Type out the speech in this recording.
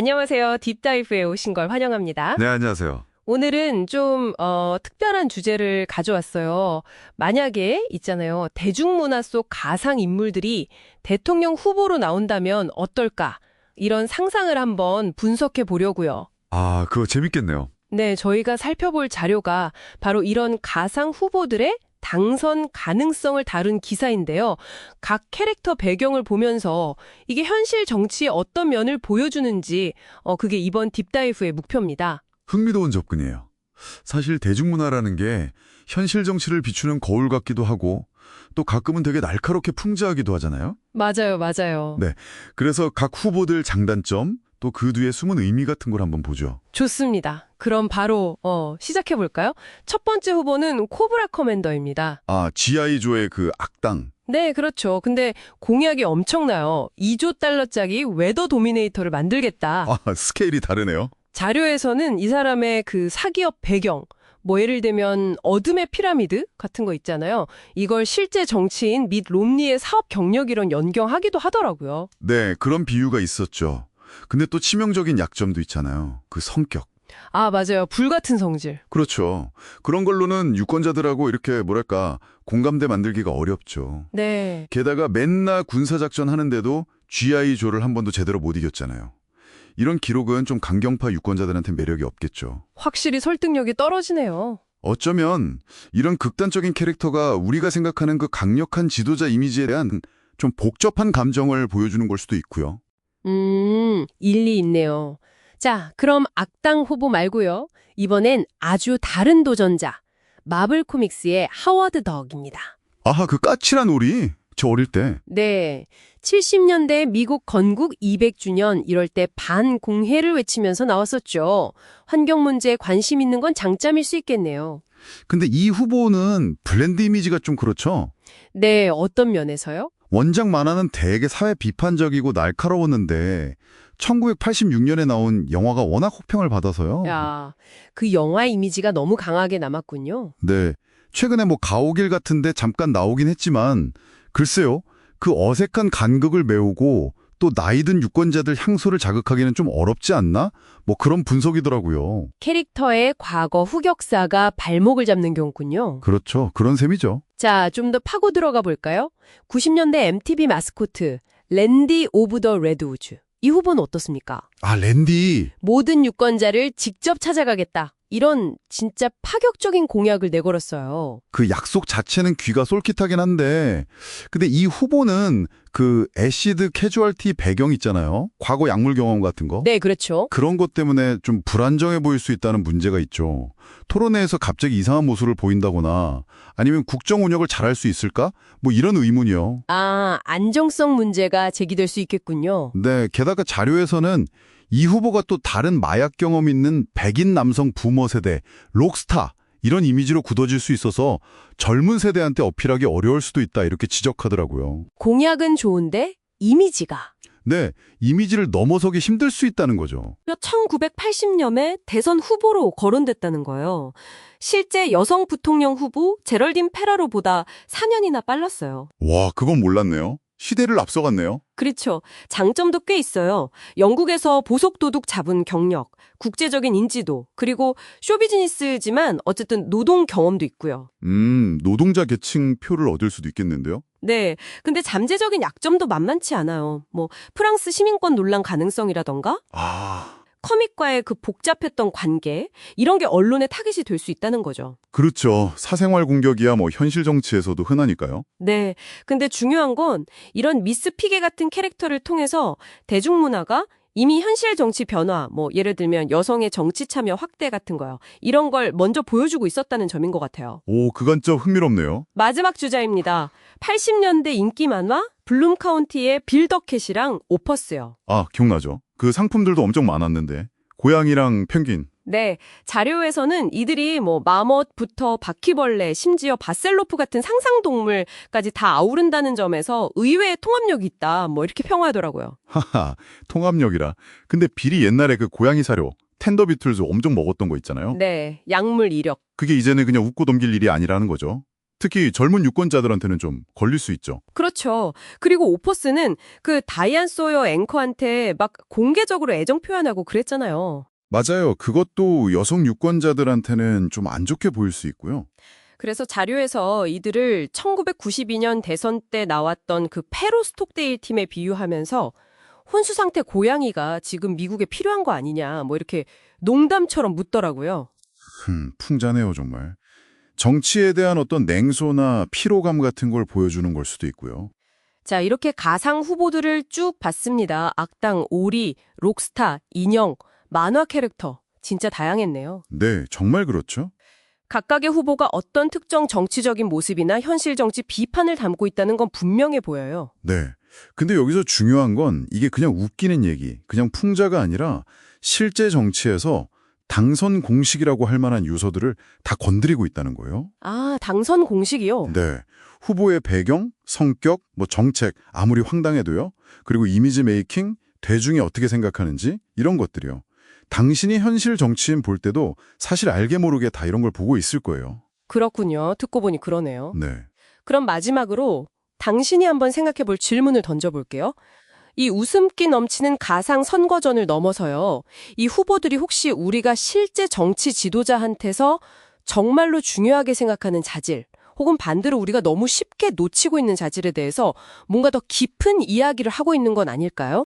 안녕하세요. 딥다이브에 오신 걸 환영합니다. 네, 안녕하세요. 오늘은 좀 어, 특별한 주제를 가져왔어요. 만약에 있잖아요. 대중문화 속 가상 인물들이 대통령 후보로 나온다면 어떨까? 이런 상상을 한번 분석해 보려고요. 아, 그거 재밌겠네요. 네, 저희가 살펴볼 자료가 바로 이런 가상 후보들의 당선 가능성을 다룬 기사인데요. 각 캐릭터 배경을 보면서 이게 현실 정치의 어떤 면을 보여주는지 어, 그게 이번 딥다이브의 목표입니다. 흥미로운 접근이에요. 사실 대중문화라는 게 현실 정치를 비추는 거울 같기도 하고 또 가끔은 되게 날카롭게 풍자하기도 하잖아요. 맞아요, 맞아요. 네. 그래서 각 후보들 장단점 또 그 뒤에 숨은 의미 같은 걸 한번 보죠. 좋습니다. 그럼 바로 어, 시작해 볼까요? 첫 번째 후보는 코브라 커맨더입니다. 아, GI조의 그 악당. 네, 그렇죠. 근데 공약이 엄청나요. 2조 달러짜리 웨더 도미네이터를 만들겠다. 아, 스케일이 다르네요. 자료에서는 이 사람의 그 사기업 배경, 뭐 예를 들면 어둠의 피라미드 같은 거 있잖아요. 이걸 실제 정치인 및 롬니의 사업 경력이랑 연결하기도 하더라고요. 네, 그런 비유가 있었죠. 근데 또 치명적인 약점도 있잖아요. 그 성격. 아, 맞아요. 불같은 성질. 그렇죠. 그런 걸로는 유권자들하고 이렇게 뭐랄까 공감대 만들기가 어렵죠. 네. 게다가 맨날 군사작전 하는데도 GI조를 한 번도 제대로 못 이겼잖아요. 이런 기록은 좀 강경파 유권자들한테 매력이 없겠죠. 확실히 설득력이 떨어지네요. 어쩌면 이런 극단적인 캐릭터가 우리가 생각하는 그 강력한 지도자 이미지에 대한 좀 복잡한 감정을 보여주는 걸 수도 있고요. 음, 일리 있네요. 자, 그럼 악당 후보 말고요. 이번엔 아주 다른 도전자. 마블 코믹스의 하워드 덕입니다. 아하, 그 까칠한 오리. 저 어릴 때. 네. 70년대 미국 건국 200주년 이럴 때 반공해를 외치면서 나왔었죠. 환경 문제에 관심 있는 건 장점일 수 있겠네요. 근데 이 후보는 블렌드 이미지가 좀 그렇죠? 네, 어떤 면에서요? 원작 만화는 되게 사회 비판적이고 날카로웠는데 1986년에 나온 영화가 워낙 호평을 받아서요. 야, 그 영화 이미지가 너무 강하게 남았군요. 네. 최근에 뭐 가오길 같은데 잠깐 나오긴 했지만 글쎄요. 그 어색한 간극을 메우고 또 나이 든 유권자들 향수를 자극하기는 좀 어렵지 않나? 뭐 그런 분석이더라고요. 캐릭터의 과거 후격사가 발목을 잡는 경우군요. 그렇죠. 그런 셈이죠. 자, 좀 더 파고 들어가 볼까요? 90년대 MTV 마스코트 랜디 오브 더 레드 우즈. 이 후보는 어떻습니까? 아, 랜디. 모든 유권자를 직접 찾아가겠다. 이런 진짜 파격적인 공약을 내걸었어요. 그 약속 자체는 귀가 솔깃하긴 한데 근데 이 후보는 그 애시드 캐주얼티 배경 있잖아요. 과거 약물 경험 같은 거. 네, 그렇죠. 그런 것 때문에 좀 불안정해 보일 수 있다는 문제가 있죠. 토론회에서 갑자기 이상한 모습을 보인다거나 아니면 국정 운영을 잘할 수 있을까? 뭐 이런 의문이요. 아, 안정성 문제가 제기될 수 있겠군요. 네, 게다가 자료에서는 이 후보가 또 다른 마약 경험 있는 백인 남성 부모 세대, 록스타 이런 이미지로 굳어질 수 있어서 젊은 세대한테 어필하기 어려울 수도 있다 이렇게 지적하더라고요. 공약은 좋은데 이미지가 네, 이미지를 넘어서기 힘들 수 있다는 거죠. 1980년에 대선 후보로 거론됐다는 거예요. 실제 여성 부통령 후보 제럴딘 페라로보다 4년이나 빨랐어요. 와, 그건 몰랐네요. 시대를 앞서갔네요. 그렇죠. 장점도 꽤 있어요. 영국에서 보석 도둑 잡은 경력, 국제적인 인지도, 그리고 쇼비즈니스지만 어쨌든 노동 경험도 있고요. 음, 노동자 계층 표를 얻을 수도 있겠는데요. 네. 근데 잠재적인 약점도 만만치 않아요. 뭐 프랑스 시민권 논란 가능성이라던가 아, 커믹과의 그 복잡했던 관계 이런 게 언론의 타깃이 될 수 있다는 거죠. 그렇죠. 사생활 공격이야 뭐 현실 정치에서도 흔하니까요. 네. 근데 중요한 건 이런 미스 피게 같은 캐릭터를 통해서 대중문화가 이미 현실 정치 변화, 뭐 예를 들면 여성의 정치 참여 확대 같은 거요. 이런 걸 먼저 보여주고 있었다는 점인 것 같아요. 오, 그 관점 흥미롭네요. 마지막 주자입니다. 80년대 인기 만화 블룸 카운티의 빌더캣이랑 오퍼스요. 아, 기억나죠. 그 상품들도 엄청 많았는데. 고양이랑 펭귄. 네, 자료에서는 이들이 뭐 마멋부터 바퀴벌레, 심지어 바셀로프 같은 상상동물까지 다 아우른다는 점에서 의외의 통합력이 있다. 뭐 이렇게 평하더라고요. 하하, 통합력이라. 근데 빌이 옛날에 그 고양이 사료, 텐더 비틀즈 엄청 먹었던 거 있잖아요. 네, 약물 이력. 그게 이제는 그냥 웃고 넘길 일이 아니라는 거죠. 특히 젊은 유권자들한테는 좀 걸릴 수 있죠. 그렇죠. 그리고 오퍼스는 그 다이안 소여 앵커한테 막 공개적으로 애정 표현하고 그랬잖아요. 맞아요. 그것도 여성 유권자들한테는 좀 안 좋게 보일 수 있고요. 그래서 자료에서 이들을 1992년 대선 때 나왔던 그 페로 스톡데일 팀에 비유하면서 혼수 상태 고양이가 지금 미국에 필요한 거 아니냐 뭐 이렇게 농담처럼 묻더라고요. 흠, 풍자네요, 정말. 정치에 대한 어떤 냉소나 피로감 같은 걸 보여주는 걸 수도 있고요. 자, 이렇게 가상 후보들을 쭉 봤습니다. 악당, 오리, 록스타, 인형, 만화 캐릭터. 진짜 다양했네요. 네, 정말 그렇죠. 각각의 후보가 어떤 특정 정치적인 모습이나 현실 정치 비판을 담고 있다는 건 분명해 보여요. 네. 근데 여기서 중요한 건 이게 그냥 웃기는 얘기, 그냥 풍자가 아니라 실제 정치에서 당선 공식이라고 할 만한 유서들을 다 건드리고 있다는 거예요. 아, 당선 공식이요? 네. 후보의 배경, 성격, 뭐 정책 아무리 황당해도요. 그리고 이미지 메이킹, 대중이 어떻게 생각하는지 이런 것들이요. 당신이 현실 정치인 볼 때도 사실 알게 모르게 다 이런 걸 보고 있을 거예요. 그렇군요. 듣고 보니 그러네요. 네. 그럼 마지막으로 당신이 한번 생각해 볼 질문을 던져볼게요. 이 웃음기 넘치는 가상 선거전을 넘어서요. 이 후보들이 혹시 우리가 실제 정치 지도자한테서 정말로 중요하게 생각하는 자질, 혹은 반대로 우리가 너무 쉽게 놓치고 있는 자질에 대해서 뭔가 더 깊은 이야기를 하고 있는 건 아닐까요?